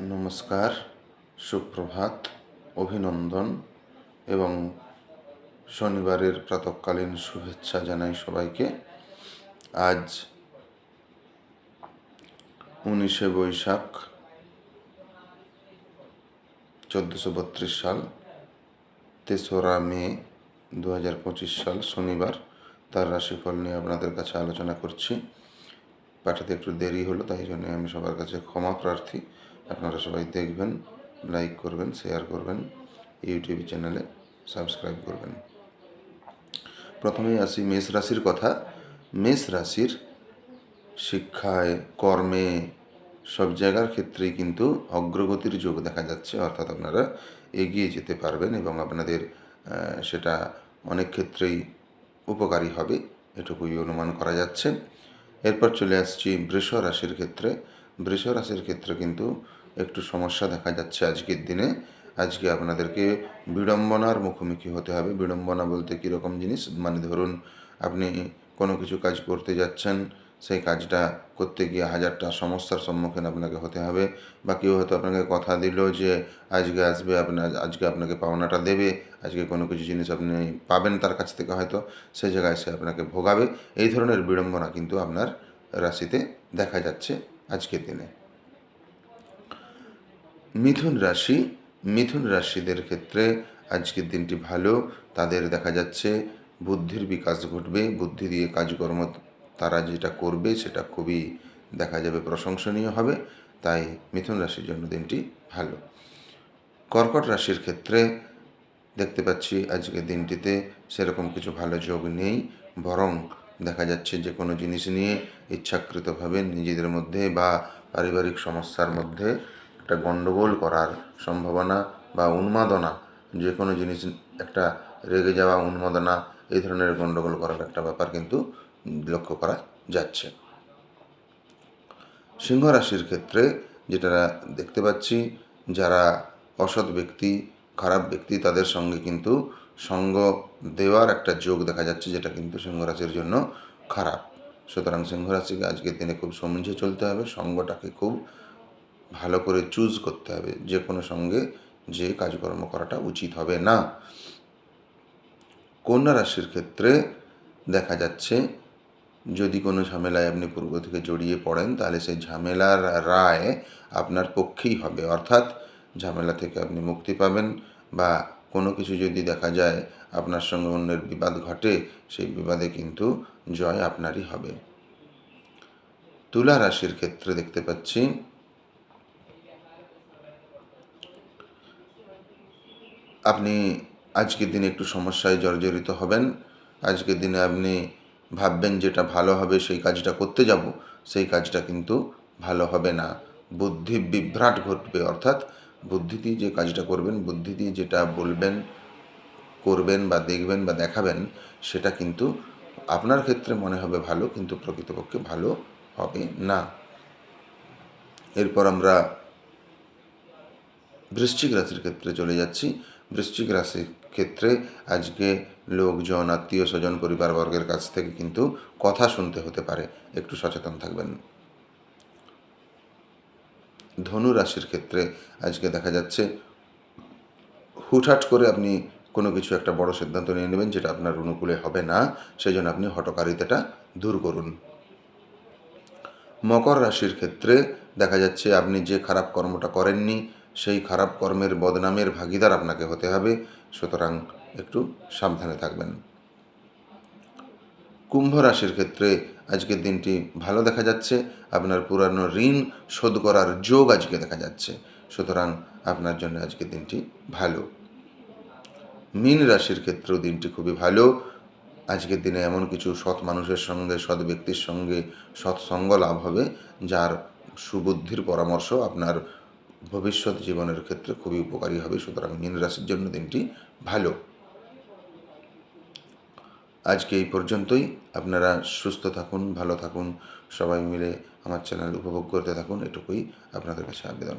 নমস্কার, সুপ্রভাত, অভিনন্দন এবং শনিবারের প্রাতকালীন শুভেচ্ছা জানাই সবাইকে। আজ উনিশে বৈশাখ, চোদ্দোশো বত্রিশ সাল, তেসরা মে দু হাজার পঁচিশ সাল, শনিবার। তার রাশিফল নিয়ে আপনাদের কাছে আলোচনা করছি। পাঠাতে একটু দেরি হলো, তাই জন্য আমি সবার কাছে ক্ষমা প্রার্থী। আপনারা সবাই দেখবেন লাইক করবেন শেয়ার করবেন ইউটিউব চ্যানেলে সাবস্ক্রাইব করবেন। প্রথমেই আসি মেষ রাশির কথা। মেষ রাশির শিক্ষায়, কর্মে সব জায়গার ক্ষেত্রেই কিন্তু অগ্রগতির যোগ দেখা যাচ্ছে, অর্থাৎ আপনারা এগিয়ে যেতে পারবেন এবং আপনাদের সেটা অনেক ক্ষেত্রেই উপকারী হবে, এটুকুই অনুমান করা যাচ্ছে। এরপর চলে আসছি বৃষ রাশির ক্ষেত্রে। বৃষ রাশির ক্ষেত্রে কিন্তু একটু সমস্যা দেখা যাচ্ছে আজকের দিনে। আজকে আপনাদেরকে বিড়ম্বনার মুখোমুখি হতে হবে। বিড়ম্বনা বলতে কীরকম জিনিস? মানে ধরুন, আপনি কোনো কিছু কাজ করতে যাচ্ছেন, সেই কাজটা করতে গিয়ে হাজারটা সমস্যার সম্মুখীন আপনাকে হতে হবে বা কেউ হয়তো আপনাকে কথা দিল যে, আজকে আসবে আপনার আজকে আপনাকে পাওনাটা দেবে, আজকে কোনো কিছু জিনিস আপনি পাবেন তার কাছ থেকে হয়তো সেই জায়গায় সে আপনাকে ভোগাবে। এই ধরনের বিড়ম্বনা কিন্তু আপনার রাশিতে দেখা যাচ্ছে। আজকের দিনে। মিথুন রাশি, মিথুন রাশিদের ক্ষেত্রে আজকের দিনটি ভালো। তাদের দেখা যাচ্ছে বুদ্ধির বিকাশ ঘটবে। বুদ্ধি দিয়ে কাজকর্ম তারা যেটা করবে সেটা খুবই দেখা যাবে প্রশংসনীয় হবে। তাই মিথুন রাশির জন্য দিনটি ভালো। কর্কট রাশির ক্ষেত্রে দেখতে পাচ্ছি আজকের দিনটিতে সেরকম কিছু ভালো যোগ নেই। বরং দেখা যাচ্ছে যে কোনো জিনিস নিয়ে ইচ্ছাকৃতভাবে নিজেদের মধ্যে বা পারিবারিক সমস্যার মধ্যে একটা গণ্ডগোল করার সম্ভাবনা বা উন্মাদনা, যে কোনো জিনিস, একটা রেগে যাওয়া উন্মাদনা, এই ধরনের গণ্ডগোল করার একটা ব্যাপার কিন্তু লক্ষ্য করা যাচ্ছে। সিংহ রাশির ক্ষেত্রে যেটা দেখতে পাচ্ছি, যারা অসৎ ব্যক্তি, খারাপ ব্যক্তি, তাদের সঙ্গে কিন্তু সঙ্গ দেওয়ার একটা যোগ দেখা যাচ্ছে যেটা কিন্তু সিংহ রাশির জন্য খারাপ। সুতরাং সিংহ রাশিকে আজকের দিনে খুব সমঝে চলতে হবে, সঙ্গটাকে খুব ভালো করে চুজ করতে হবে। যে কোনো সঙ্গে যে কাজকর্ম করাটা উচিত হবে না। কন্যা রাশির ক্ষেত্রে দেখা যাচ্ছে যদি কোনো ঝামেলায় আপনি পূর্ব থেকে জড়িয়ে পড়েন, তাহলে সেই ঝামেলার রায় আপনার পক্ষেই হবে। অর্থাৎ ঝামেলা থেকে আপনি মুক্তি পাবেন বা কোনো কিছু যদি দেখা যায় আপনার সঙ্গে অন্যের বিবাদ ঘটে, সেই বিবাদে কিন্তু জয় আপনারই হবে। তুলা রাশির ক্ষেত্রে দেখতে পাচ্ছি, আপনি আজকের দিনে একটু সমস্যায় জর্জরিত হবেন। আজকের দিনে আপনি ভাববেন যেটা ভালো হবে সেই কাজটা করতে যাব, সেই কাজটা কিন্তু ভালো হবে না। বুদ্ধি বিভ্রাট ঘটবে, অর্থাৎ বুদ্ধি দিয়ে যে কাজটা করবেন বুদ্ধি দিয়ে যেটা বলবেন, করবেন বা দেখবেন বা দেখাবেন, সেটা কিন্তু আপনার ক্ষেত্রে মনে হবে ভালো, কিন্তু প্রকৃতপক্ষে ভালো হবে না। এরপর আমরা বৃশ্চিক রাশির ক্ষেত্রে চলে যাচ্ছি। বৃশ্চিক রাশির ক্ষেত্রে আজকে লোকজন আত্মীয় স্বজন পরিবারবর্গের কাছ থেকে কিন্তু কথা শুনতে হতে পারে। একটু সচেতন থাকবেন। ধনু রাশির ক্ষেত্রে আজকে দেখা যাচ্ছে হুটহাট করে আপনি কোনো কিছু একটা বড় সিদ্ধান্ত নিয়ে নেবেন যেটা আপনার অনুকূলে হবে না সেই জন্য আপনি হটকারিতাটা দূর করুন। মকর রাশির ক্ষেত্রে দেখা যাচ্ছে আপনি যে খারাপ কর্মটা করেননি, সেই খারাপ কর্মের বদনামের ভাগিদার আপনাকে হতে হবে, সুতরাং একটু সাবধানে থাকবেন। কুম্ভ রাশির ক্ষেত্রে আজকের দিনটি ভালো দেখা যাচ্ছে, আপনার পুরানো ঋণ শোধ করার যোগ আজকে দেখা যাচ্ছে, সুতরাং আপনার জন্য আজকের দিনটি ভালো। মীন রাশির ক্ষেত্রেও দিনটি খুবই ভালো, আজকের দিনে এমন কিছু সৎ মানুষের সঙ্গে, সৎ ব্যক্তির সঙ্গে সৎসঙ্গ লাভ হবে, যার সুবুদ্ধির পরামর্শ আপনার ভবিষ্যৎ জীবনের ক্ষেত্রে খুবই উপকারী হবে, সুতরাং মীন রাশির জন্য দিনটি ভালো। আজকে এই পর্যন্তই। আপনারা সুস্থ থাকুন, ভালো থাকুন, সবাই মিলে আমার চ্যানেল উপভোগ করতে থাকুন, এটুকুই আপনাদের কাছে আবেদন।